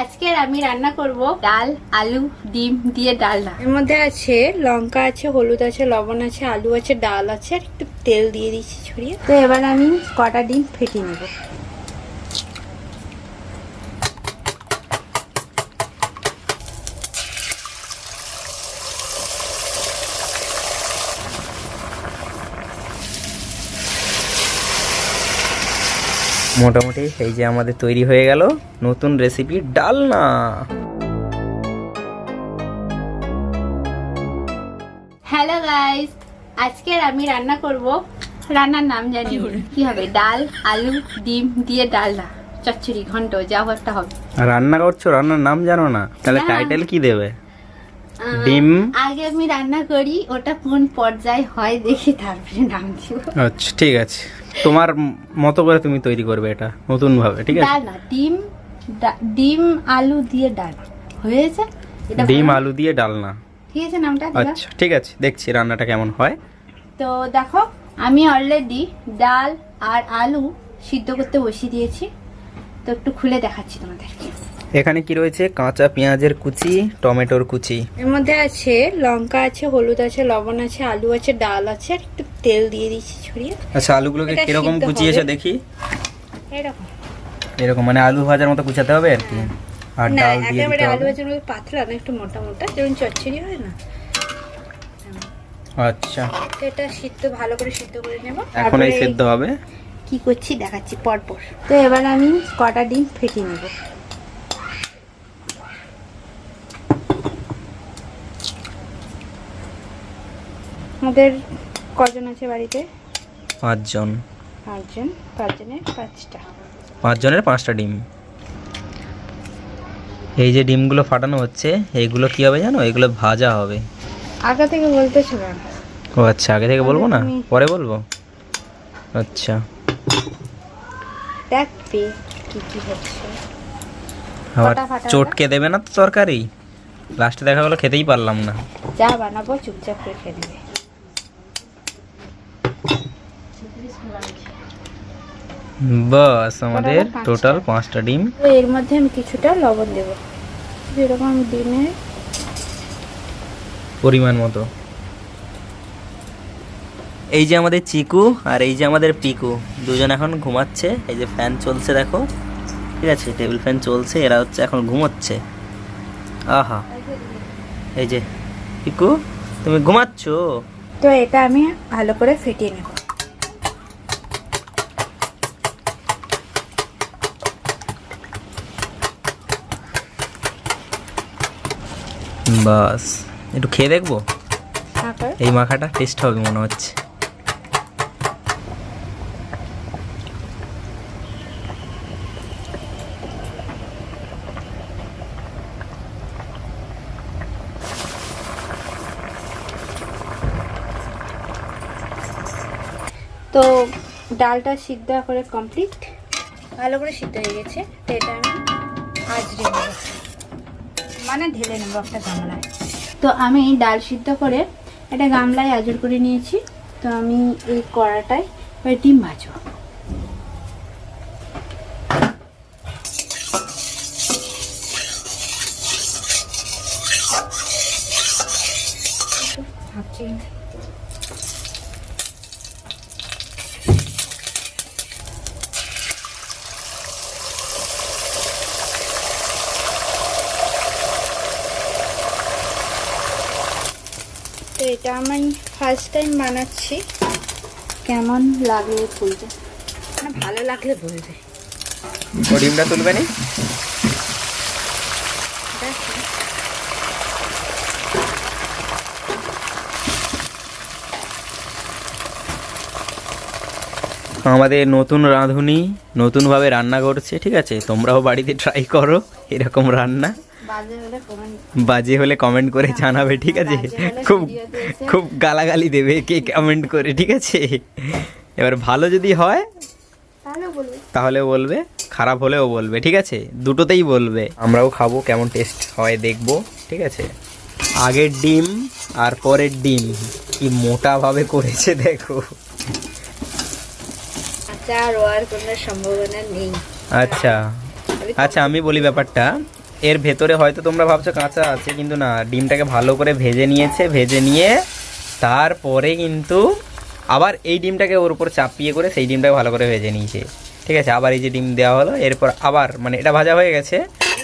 আজকের আমি রান্না করব ডাল, আলু, ডিম দিয়ে ডালনা এর মধ্যে আছে লঙ্কা আছে, হলুদ আছে, লবণ আছে, আলু আছে, ডাল আছে, আর একটু তেল দিয়ে দিচ্ছি ছড়িয়ে। তো এবার আমি কটা ডিম ফেটিয়ে নেব। মোটামুটি এই যে আমাদের তৈরি হয়ে গেল নতুন রেসিপি ডালনা। হ্যালো গাইস আজকের আমি রান্না করব রান্নার নাম জানি। কি হবে? ডাল আলু ডিম দিয়ে ডালনা। চচ্চড়ি ঘন্ট যা একটা হবে। রান্না করছ? রান্নার নাম জানো না? তাহলে টাইটেল কি দেবে? ডিম? আগে আমি রান্না করি ওটা কোন পর্যায়ে হয় দেখি তারপরে নাম দিব। আচ্ছা ঠিক আছে। তোমার মতো করে তুমি তৈরি করবে এটা নতুন ভাবে ঠিক আছে? ডাল ডিম ডিম আলু দিয়ে ডাল হয়েছে? এটা ডিম আলু দিয়ে ডালনা ঠিক আছে নামটা দিলাম। আচ্ছা ঠিক আছে দেখছি রান্নাটা কেমন হয়। তো দেখো আমি অলরেডি ডাল আর আলু সিদ্ধ করতে বসিয়ে দিয়েছি। তো একটু খুলে দেখাচ্ছি তোমাদেরকে। এখানে কি রয়েছে? কাঁচা পেঁয়াজের কুচি টমেটোর কুচি। এর মধ্যে আছে লঙ্কা আছে হলুদ আছে লবণ আছে আলু আছে ডাল আছে একটু তেল দিয়ে দিচ্ছি ছড়িয়ে। আচ্ছা আলুগুলোকে কীরকম কুচিয়েছে দেখি? এরকম। এরকম মানে আলু ভাজার মতো কুচাতে হবে আর কি? আর ডাল দিয়ে দিতে আলু ভাজার মধ্যে পাতলা না একটু মোটা মোটা যেমন চচ্চড়ি হয় না। আচ্ছা। এটা সিদ্ধ ভালো করে সিদ্ধ করে নেব। এখন এই সেদ্ধ হবে। কি করছি দেখাচ্ছি পরপর। তো এবার আমি কটা ডিম ফেটিয়ে নেব। আমাদের কজন আছে বাড়িতে? পাঁচজন। পাঁচজন? পাঁচজনের পাঁচটা। পাঁচজনের পাঁচটা ডিম। এই যে ডিমগুলো ফাটানো হচ্ছে এইগুলো কি হবে জানো? এগুলো ভাজা হবে। আগে থেকে বলতেছো কেন? ও আচ্ছা আগে থেকে বলব না? পরে বলব? আচ্ছা। দেখবি কি কি হচ্ছে। আবার চটকে দেবে না তো তরকারি? লাস্টে দেখা গেলো খেতেই পারলাম না। যা বানাবো চুপচাপ করে খেয়ে বাস আমাদের টোটাল পাঁচটা। ডিম। এর মধ্যে আমি কিছুটা লবণ দেবো। যেরকম ডিমের পরিমাণ মতো। এই যে আমাদের চিকু আর এই যে আমাদের পিকু দুজন এখন ঘুমাচ্ছে। এই যে ফ্যান চলছে দেখো। ঠিক আছে টেবিল ফ্যান চলছে এরা হচ্ছে এখন ঘুমোচ্ছে। আহা। এই যে পিকু তুমি ঘুমাচ্ছ? তো এটা আমি ভালো করে ফেটিয়ে নেব। বাস। একটু খেয়ে দেখব? এই মাখাটা টেস্ট হবে মনে হচ্ছে। তো ডালটা সিদ্ধ করে কমপ্লিট ভালো করে সিদ্ধ হয়ে গেছে তো এটা আমি আজরে নেব মানে ঢেলে নেব একটা গামলায়। তো আমি ডাল সিদ্ধ করে একটা গামলায় আজর করে নিয়েছি। তো আমি এই কড়াটায় ওই ডিম ভাজবো। ভাবছি এটা আমি ফার্স্ট টাইম বানাচ্ছি। কেমন লাগলে বলবে মানে ভালো লাগলে বলবে। ও ডিমটা তুলবে নি? আমাদের নতুন রাঁধুনি নতুনভাবে রান্না করছে ঠিক আছে? তোমরাও বাড়িতে ট্রাই করো এরকম রান্না। বাজে হলে কমেন্ট বাজে হলে কমেন্ট করে জানাবে ঠিক আছে? খুব খুব গালাগালি দেবে কে কমেন্ট করে ঠিক আছে? এবার ভালো যদি হয় তাহলে বলবে। খারাপ হলেও বলবে ঠিক আছে? দুটোতেই বলবে। আমরাও খাব কেমন টেস্ট হয় দেখব ঠিক আছে? আগের ডিম আর পরের ডিম কি মোটাভাবে করেছে দেখো। নেই। আচ্ছা আচ্ছা আমি বলি ব্যাপারটা। এর ভেতরে হয়তো তোমরা ভাবছ, কাঁচা আছে, কিন্তু না, ডিমটাকে ভালো করে ভেজে নিয়েছে, ভেজে নিয়ে তারপরে কিন্তু আবার এই ডিমটাকে ওর উপর চাপিয়ে করে সেই ডিমটাকে ভালো করে ভেজে নিয়েছে। ঠিক আছে, আবার এই যে ডিম দেওয়া হলো, এরপর আবার মানে এটা ভাজা হয়ে গেছে,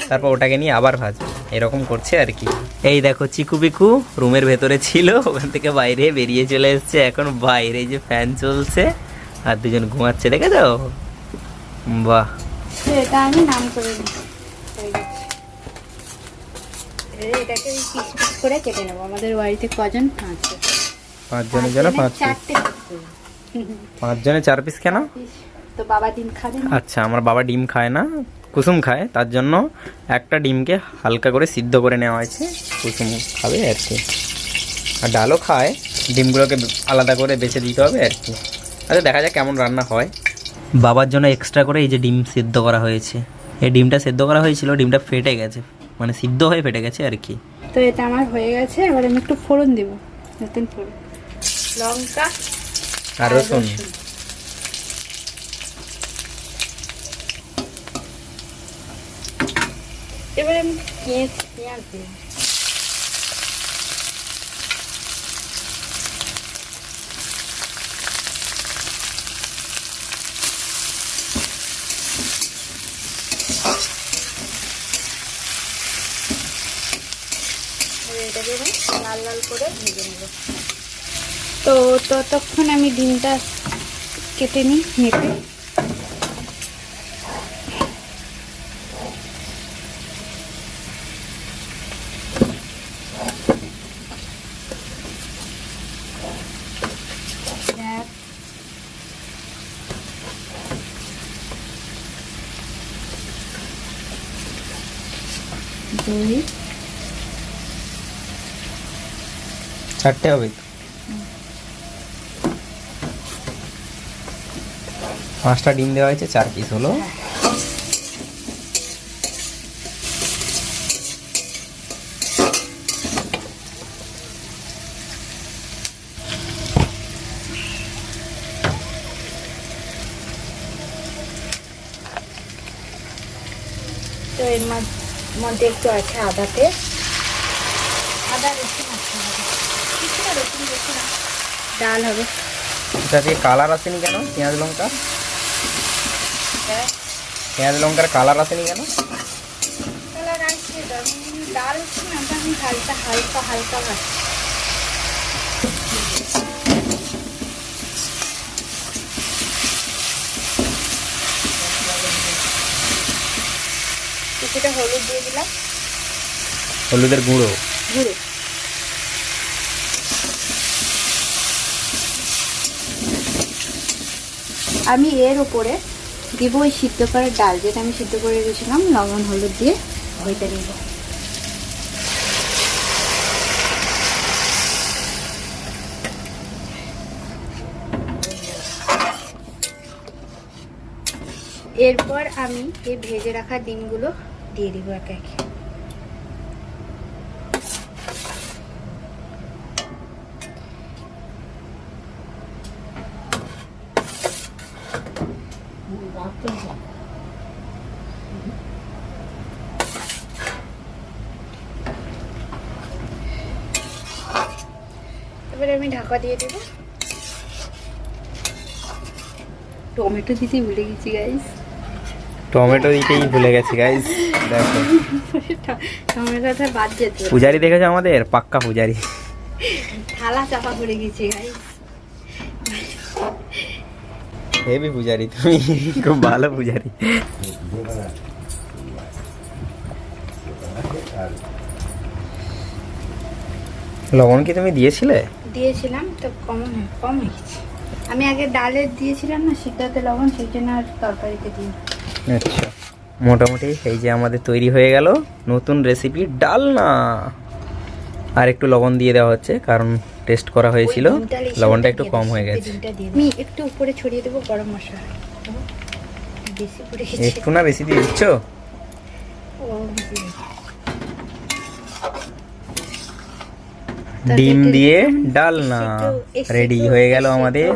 তারপর ওটাকে নিয়ে আবার ভাজবে এরকম করছে আর কি। এই দেখো, চিকু পিকু রুমের ভেতরে ছিল, ওখান থেকে বাইরে বেরিয়ে চলে এসছে, এখন বাইরে যে ফ্যান চলছে, আর দুজন ঘুমাচ্ছে, দেখেছ? বাহ। তো এটা আমি নাম করে। এবারে এটাকে পিস পিস করে কেটে নেব। আমাদের বাড়িতে কজন? পাঁচজন। পাঁচজনের জন্য পাঁচ চারটে পাঁচজনে চার পিস কেন? তো বাবা ডিম খাবে আচ্ছা আমার বাবা ডিম খায় না কুসুম খায় তার জন্য একটা ডিমকে হালকা করে সিদ্ধ করে নেওয়া হয়েছে। কুসুম খাবে আর কি। আর ডালও খায় ডিমগুলোকে আলাদা করে বেছে দিতে হবে আর কি। আচ্ছা দেখা যাক কেমন রান্না হয়। বাবার জন্য এক্সট্রা করে এই যে ডিম সিদ্ধ করা হয়েছে। এই ডিমটা সেদ্ধ করা হয়েছিল ডিমটা ফেটে গেছে। মানে সিদ্ধ হয়ে ফেটে গেছে আর কি। তো এটা আমার হয়ে গেছে এবার আমি একটু ফোড়ন দেব নতুন ফোড়ন। লঙ্কা আর রসুন। এবার আমি পেঁয়াজ পেঁয়াজ দেব এটাকে লাল লাল করে ভেজে নেব। তো ততক্ষণ আমি ডিমটা কেটে নিই মেপে। দুই চারটে হবে। পাঁচটা ডিম দেওয়া হয়েছে, চার পিস হলো। তো এর মধ্য- একটু আছে আদা পেস্ট আদা রসুন আছে। ডাল হবে। এটা দিয়ে কালার আসেনি কেন? পেঁয়াজ লঙ্কা? পেঁয়াজ লঙ্কার কালার আসেনি কেন? কালার আসছে ডাল হালকা হালকা হালকা কিছুটা হলুদ দিয়ে দিলাম। হলুদের গুঁড়ো? গুঁড়ো। আমি এর উপরে দিব ওই সিদ্ধ করার ডাল, যেটা আমি সিদ্ধ করে রেখেছিলাম, লবণ, হলুদ দিয়ে ওইটা দিব। এরপর আমি এই ভেজে রাখা ডিমগুলো দিয়ে দিব এক একে। এবারে আমি ঢাকা দিয়ে দেবো। টমেটো দিতে ভুলে গেছি গাইস টমেটো দিতেই ভুলে গেছি গাইজ দেখো। টমেটোটা বাদ যেত পূজারি দেখেছ আমাদের? পাক্কা পূজারি। থালা চাপা পড়ে গেছে গাইস হেবি পূজারি তুমি খুব ভালো পূজারি। লবণ কি তুমি দিয়েছিলে? দিয়েছিলাম তো কম কম হয়ে গেছে আমি আগে ডালে দিয়েছিলাম না সিদ্ধাতে লবণ সেই জন্য আর তরকারিতে দিই আচ্ছা মোটামুটি এই যে আমাদের তৈরি হয়ে গেল নতুন রেসিপি ডালনা আর একটু লবণ দিয়ে দেওয়া হচ্ছে কারণ টেস্ট করা হয়েছিল লবণটা একটু কম হয়ে গেছে। আমি একটু উপরে ছড়িয়ে দেবো গরম মশলা। একটু না বেশি দিয়ে দিচ্ছ। ডিম দিয়ে ডালনা রেডি হয়ে গেল আমাদের।